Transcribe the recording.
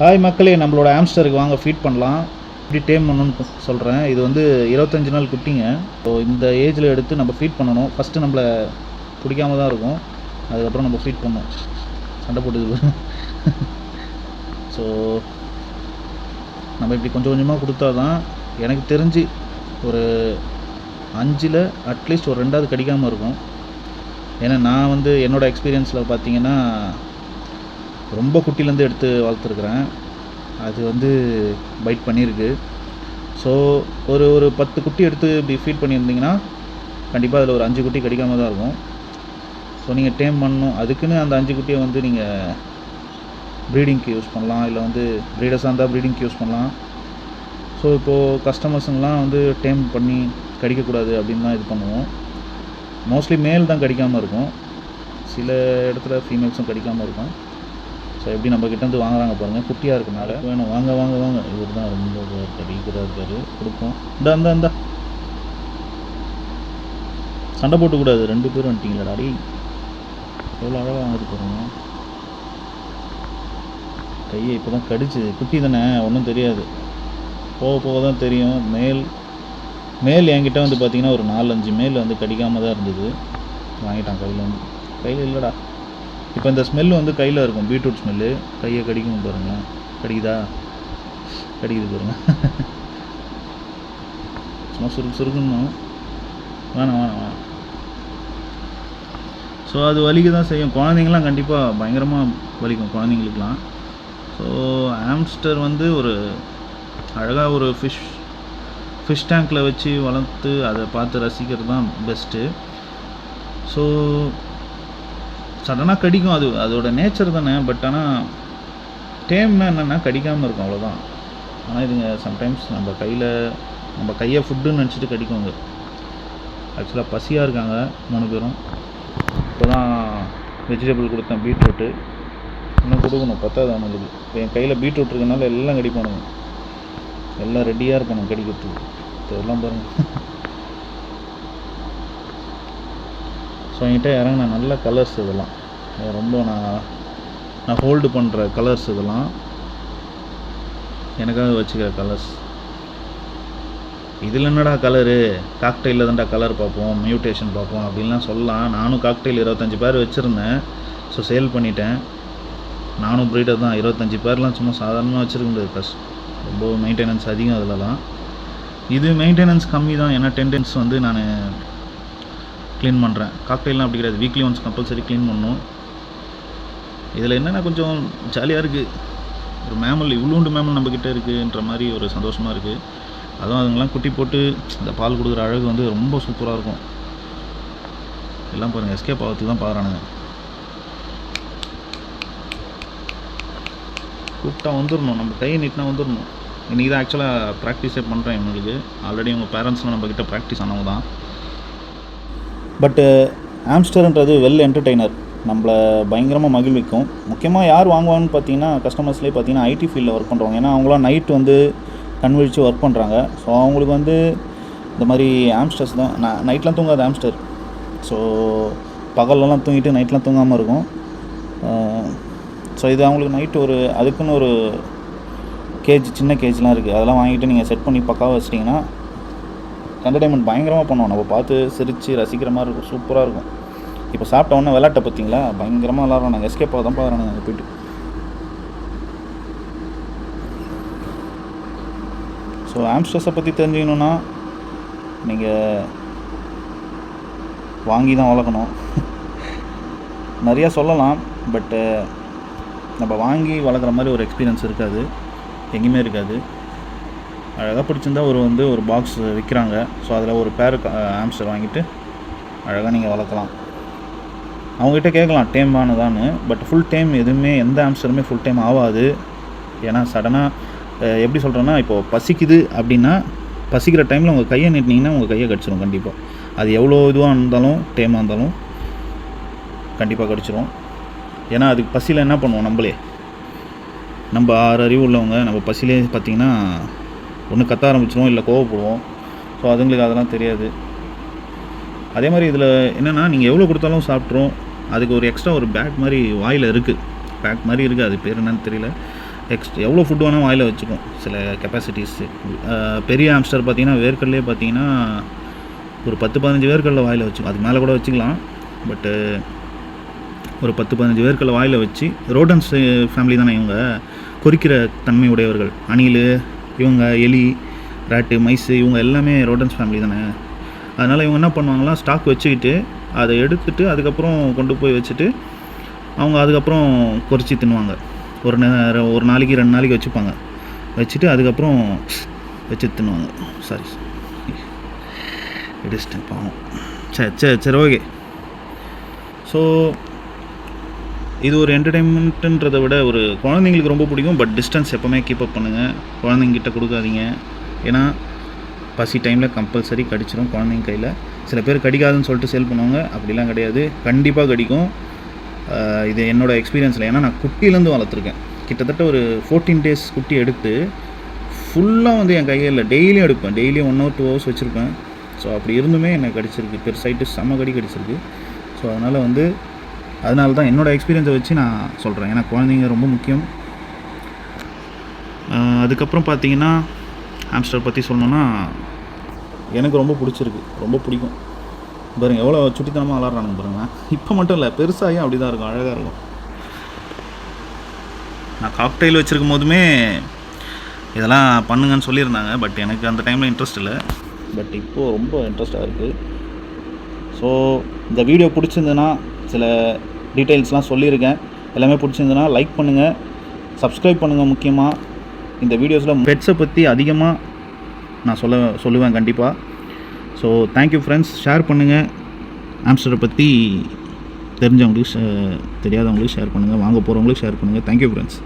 Hi மக்களே நம்மளோட ஆம்ஸ்டருக்கு வாங்க ஃபீட் பண்ணலாம். இப்படி டேம் பண்ணணும்னு சொல்கிறேன் இது வந்து இருபத்தஞ்சு நாள் குட்டிங்க. ஸோ இந்த ஏஜில் எடுத்து நம்ம ஃபீட் பண்ணணும். ஃபஸ்ட்டு நம்மளை பிடிக்காம தான் இருக்கும். அதுக்கப்புறம் நம்ம ஃபீட் பண்ணணும். சண்டை போட்டுது ஸோ நம்ம இப்படி கொஞ்சம் கொஞ்சமாக கொடுத்தா தான் எனக்கு தெரிஞ்சு ஒரு அஞ்சில் அட்லீஸ்ட் ஒரு ரெண்டாவது கடிக்காமல் இருக்கும். ஏன்னா நான் வந்து என்னோடய எக்ஸ்பீரியன்ஸில் பார்த்தீங்கன்னா ரொம்ப குட்டிலேருந்து எடுத்து வளர்த்துருக்குறேன். அது வந்து பைட் பண்ணியிருக்கு. ஸோ ஒரு ஒரு பத்து குட்டி எடுத்து இப்படி ஃபீட் பண்ணியிருந்தீங்கன்னா கண்டிப்பாக அதில் ஒரு அஞ்சு குட்டி கடிக்காமல் தான் இருக்கும். ஸோ நீங்கள் டேம் பண்ணணும். அதுக்குன்னு அந்த அஞ்சு குட்டியை வந்து நீங்கள் ப்ரீடிங்க்கு யூஸ் பண்ணலாம். இல்லை வந்து ப்ரீடர்ஸாக இருந்தால் ப்ரீடிங்க்கு யூஸ் பண்ணலாம். ஸோ இப்போது கஸ்டமர்ஸுங்கெலாம் வந்து டேம் பண்ணி கடிக்கக்கூடாது அப்படின்னு தான் இது பண்ணுவோம். மோஸ்ட்லி மேல் தான் கடிக்காமல் இருக்கும். சில இடத்துல ஃபீமேல்ஸும் கடிக்காமல் இருக்கும். ஸோ எப்படி நம்ம கிட்டேருந்து வாங்குறாங்க பாருங்கள் குட்டியாக இருக்கனால வேணும். வாங்க வாங்க வாங்க. இவர் தான் ரொம்ப கடிக்கிறா இருக்காரு கொடுப்போம். இந்த இந்த இந்த. சண்டை போட்டுக்கூடாது. ரெண்டு பேரும் வந்துட்டீங்களா அடி எவ்வளோ அழகாக வாங்குது பாருங்க. கையை இப்போ தான் கடிச்சு. குட்டி தானே ஒன்றும் தெரியாது. போக போக தான் தெரியும். மேல் மேல் என்கிட்ட வந்து பார்த்தீங்கன்னா ஒரு நாலஞ்சு மேல் வந்து கடிக்காமல் தான் இருந்தது. வாங்கிட்டான் கையில் வந்து கையில் இல்லைடா. இப்போ இந்த ஸ்மெல் வந்து கையில் இருக்கும். பீட்ரூட் ஸ்மெல்லு கையை கடிக்கும் பாருங்க. கடிக்குதா? கடிக்குது பாருங்க. சும்மா சுருக்கு சுருக்குன்னு வேணாம். வேணாம் வேணாம் ஸோ அது வலிக்க தான் செய்யும். குழந்தைங்களாம் கண்டிப்பாக பயங்கரமாக வலிக்கும் குழந்தைங்களுக்குலாம் ஸோ ஆம்ஸ்டர் வந்து ஒரு அழகாக ஒரு ஃபிஷ் ஃபிஷ் டேங்க்கில் வச்சு வளர்த்து அதை பார்த்து ரசிக்கிறது தான் பெஸ்ட்டு ஸோ சடனாக கடிக்கும். அது அதோட நேச்சர் தானே பட் ஆனால் டேம்னா என்னென்னா கடிக்காமல் இருக்கும் அவ்வளோதான் ஆனால் இதுங்க சம்டைம்ஸ் நம்ம கையில் நம்ம கையை ஃபுட்டுன்னு நினச்சிட்டு கடிக்குங்க ஆக்சுவலாக பசியாக இருக்காங்க மூணு பேரும். இப்போ தான் வெஜிடபிள் கொடுத்தேன் பீட்ரூட்டு இன்னும் கொடுக்கணும் பத்தாது அவனுக்கு இப்போ என் கையில் பீட்ரூட் இருக்கனால எல்லாம் கடிப்பானுங்க. எல்லாம் ரெடியாக இருப்பானுங்க கடிக்கிறதுக்கு. இதெல்லாம் பாருங்கள் ஸோ என்கிட்ட இறங்கின நல்ல கலர்ஸ் இதெல்லாம். ரொம்ப நான் நான் ஹோல்டு பண்ணுற கலர்ஸ் இதெல்லாம் எனக்காக வச்சுக்கிற கலர்ஸ் இதில் என்னடா கலரு காக்டெயிலில் தான்டா கலர் பார்ப்போம் மியூட்டேஷன் பார்ப்போம் அப்படின்லாம் சொல்லலாம். நானும் காக்டெயில் இருபத்தஞ்சி பேர் வச்சுருந்தேன். ஸோ சேல் பண்ணிட்டேன். நானும் ப்ரீடர் தான். இருபத்தஞ்சி பேர்லாம் சும்மா சாதாரணமாக வச்சுருக்க முடியாது கஷ்டம் ரொம்ப மெயின்டெனன்ஸ் அதிகம் அதிலலாம். இது மெயின்டெனன்ஸ் கம்மி தான். ஏன்னா டென்டென்ஸ் வந்து நான் க்ளீன் பண்ணுறேன் காக்டெயிலாம் அப்படி கிடையாது. வீக்லி ஒன்ஸ் கம்பல்சரி க்ளீன் பண்ணணும் இதில் என்னென்னா கொஞ்சம் ஜாலியாக இருக்குது ஒரு மேமல் இவ்வளோண்டு மேமல் நம்மக்கிட்ட இருக்குன்ற மாதிரி ஒரு சந்தோஷமாக இருக்குது அதுவும் அதுங்கெல்லாம் குட்டி போட்டு இந்த பால் கொடுக்குற அழகு வந்து ரொம்ப சூப்பராக இருக்கும். எல்லாம் பாருங்கள் எஸ்கேப் ஆகிறதுக்கு தான் பாருங்க கூப்பிட்டா வந்துடணும் நம்ம கை நீட்டினா வந்துடணும் இன்றைக்கி தான் ஆக்சுவலாக ப்ராக்டிஸே பண்ணுறேன் இவங்களுக்கு. ஆல்ரெடி உங்கள் பேரண்ட்ஸ்லாம் நம்மக்கிட்ட ப்ராக்டிஸ் ஆனவங்க தான். பட்டு ஆம்ஸ்டர்ன்றது வெல் என்டர்டெய்னர் நம்மளை பயங்கரமாக மகிழ்விக்கும். முக்கியமாக யார் வாங்குவான்னு பார்த்தீங்கன்னா கஸ்டமர்ஸ்லேயே பார்த்தீங்கன்னா ஐடி ஃபீல்டில் ஒர்க் பண்ணுறவங்க ஏன்னா அவங்களாம் நைட் வந்து கண் ஒர்க் பண்ணுறாங்க ஸோ அவங்களுக்கு வந்து இந்த மாதிரி ஆம்ஸ்டர்ஸ் தான். நான் நைட்லாம் தூங்காது ஆம்ஸ்டர் ஸோ பகல்லலாம் தூங்கிட்டு நைட்லாம் தூங்காமல் இருக்கும். ஸோ இது அவங்களுக்கு நைட்டு ஒரு அதுக்குன்னு ஒரு கேஜ் சின்ன கேஜ்லாம் இருக்குது அதெல்லாம் வாங்கிட்டு நீங்கள் செட் பண்ணி பக்காவாக வச்சிட்டிங்கன்னா என்டர்டைன்மெண்ட் பயங்கரமாக பண்ணுவோம். நம்ம பார்த்து சிரித்து ரசிக்கிற மாதிரி இருக்கும். சூப்பராக இருக்கும். இப்போ சாப்பிட்ட உடனே விளாட்ட பார்த்தீங்களா? பயங்கரமாக விளாட்றோம் நாங்கள் எஸ்கேப்பாக தான் பார்க்குறோம் நாங்கள் போயிட்டு. ஸோ ஆம்ஸ்டர்ஸை பற்றி தெரிஞ்சுக்கணுன்னா நீங்கள் வாங்கி தான் வளர்க்கணும். நிறையா சொல்லலாம் பட்டு நம்ம வாங்கி வளர்க்குற மாதிரி ஒரு எக்ஸ்பீரியன்ஸ் இருக்காது. எங்கேயுமே இருக்காது. அழகாக பிடிச்சிருந்தா ஒரு வந்து ஒரு பாக்ஸ் விற்கிறாங்க ஸோ அதில் ஒரு பேர் ஆம்ஸ்டர் வாங்கிட்டு அழகாக நீங்கள் வளர்க்கலாம். அவங்ககிட்ட கேட்கலாம் டேம் ஆனதான்னு. பட் ஃபுல் டைம் எதுவுமே எந்த ஆம்ஸ்டருமே ஃபுல் டைம் ஆகாது ஏன்னா சடனாக எப்படி சொல்கிறேன்னா இப்போது பசிக்குது அப்படின்னா பசிக்கிற டைமில் உங்கள் கையை நீட்டினீங்கன்னா உங்கள் கையை கடிச்சிடும் கண்டிப்பாக அது எவ்வளோ இதுவாக இருந்தாலும் டேமாக இருந்தாலும் கண்டிப்பாக கடிச்சிரும். ஏன்னா அதுக்கு பசியில் என்ன பண்ணுவோம் நம்மளே? நம்ம ஆறு அறிவு உள்ளவங்க நம்ம பசிலே பார்த்திங்கன்னா ஒன்று கத்த ஆரம்பிச்சிடுவோம் இல்லை கோவப்படுவோம். ஸோ அதுங்களுக்கு அதெல்லாம் தெரியாது. அதே மாதிரி இதில் என்னென்னா நீங்கள் எவ்வளோ கொடுத்தாலும் சாப்பிட்றோம் அதுக்கு ஒரு எக்ஸ்ட்ரா ஒரு பேக் மாதிரி வாயில் இருக்குது பேக் மாதிரி இருக்குது அது பேர் என்னன்னு தெரியல. எக்ஸ்ட் எவ்வளோ ஃபுட் வேணால் வாயில் வச்சுக்கும். சில கெப்பாசிட்டிஸு பெரிய ஆம்ஸ்டர் பார்த்தீங்கன்னா வேர்க்கடலே பார்த்தீங்கன்னா ஒரு பத்து பதினஞ்சு வேர்க்கல்ல வாயில் வச்சுக்கும் அதுக்கு மேலே கூட வச்சுக்கலாம். பட்டு ஒரு பத்து பதினஞ்சு வேர்க்கல்ல வாயில் வச்சு ரோடன்ஸ் ஃபேமிலி தானே இவங்க? கொறிக்கிற தன்மை உடையவர்கள். அணில் இவங்க எலி ராட்டு மைஸு இவங்க எல்லாமே ரோடன்ஸ் ஃபேமிலி தானே? அதனால் இவங்க என்ன பண்ணுவாங்களாம் ஸ்டாக் வச்சுக்கிட்டு அதை எடுத்துட்டு அதுக்கப்புறம் கொண்டு போய் வச்சுட்டு அவங்க அதுக்கப்புறம் குறைச்சி தின்னுவாங்க. ஒரு நேரம் ஒரு நாளைக்கு ரெண்டு நாளைக்கு வச்சுப்பாங்க. வச்சுட்டு அதுக்கப்புறம் வச்சு தின்னுவாங்க. சாரி இடிச்சிட்டேன் பாவம். சரி சரி சரி ஓகே ஸோ இது ஒரு என்டர்டெயின்மெண்ட்டுன்றதை விட ஒரு குழந்தைங்களுக்கு ரொம்ப பிடிக்கும். பட் டிஸ்டன்ஸ் எப்போவுமே கீப் அப் பண்ணுங்கள் குழந்தைங்கிட்ட கொடுக்காதீங்க. ஏன்னா பசி டைமில் கம்பல்சரி கடிச்சிடும் குழந்தைங்க கையில். சில பேர் கடிக்காதுன்னு சொல்லிட்டு சேல் பண்ணுவாங்க. அப்படிலாம் கிடையாது. கண்டிப்பாக கடிக்கும். இது என்னோடய எக்ஸ்பீரியன்ஸில் ஏன்னா நான் குட்டிலேருந்து வளர்த்துருக்கேன். கிட்டத்தட்ட ஒரு ஃபோர்டீன் டேஸ் குட்டி எடுத்து ஃபுல்லாக வந்து என் கையில் டெய்லியும் எடுப்பேன். டெய்லியும் ஒன் ஹவர் டூ ஹவர்ஸ் வச்சுருப்பேன். ஸோ அப்படி இருந்துமே எனக்கு கடிச்சிருக்கு. பெருசாகிட்டு செம்ம கடி கடிச்சிருக்கு. ஸோ அதனால் வந்து அதனால தான் என்னோடய எக்ஸ்பீரியன்ஸை வச்சு நான் சொல்கிறேன் ஏன்னா குழந்தைங்க ரொம்ப முக்கியம். அதுக்கப்புறம் பார்த்தீங்கன்னா ஹாம்ஸ்டர் பற்றி சொல்லணுன்னா எனக்கு ரொம்ப பிடிச்சிருக்கு. ரொம்ப பிடிக்கும். பாருங்கள் எவ்வளோ சுட்டித்தனமாக விளாட்றானுங்க பாருங்கள் இப்போ மட்டும் இல்லை பெருசாகியும் அப்படி தான் இருக்கும் அழகாக இருக்கும். நான் காக்டெயில் வச்சுருக்கும் போதுமே இதெல்லாம் பண்ணுங்கன்னு சொல்லியிருந்தாங்க பட் எனக்கு அந்த டைமில் இன்ட்ரெஸ்ட் இல்லை. பட் இப்போது ரொம்ப இன்ட்ரெஸ்டாக இருக்குது ஸோ இந்த வீடியோ பிடிச்சிருந்துன்னா சில டீட்டெயில்ஸ்லாம் சொல்லியிருக்கேன். எல்லாமே பிடிச்சிருந்துன்னா லைக் பண்ணுங்கள் சப்ஸ்கிரைப் பண்ணுங்கள் முக்கியமாக இந்த வீடியோஸில் பெட்ஸை பற்றி அதிகமாக நான் சொல்ல சொல்லுவேன் கண்டிப்பாக ஸோ தேங்க்யூ ஃப்ரெண்ட்ஸ் ஷேர் பண்ணுங்கள் ஆம்ஸ்டரை பற்றி தெரிஞ்சவங்களுக்கு தெரியாதவங்களுக்கு ஷேர் பண்ணுங்கள் வாங்க போகிறவங்களுக்கு ஷேர் பண்ணுங்கள் தேங்க்யூ ஃப்ரெண்ட்ஸ்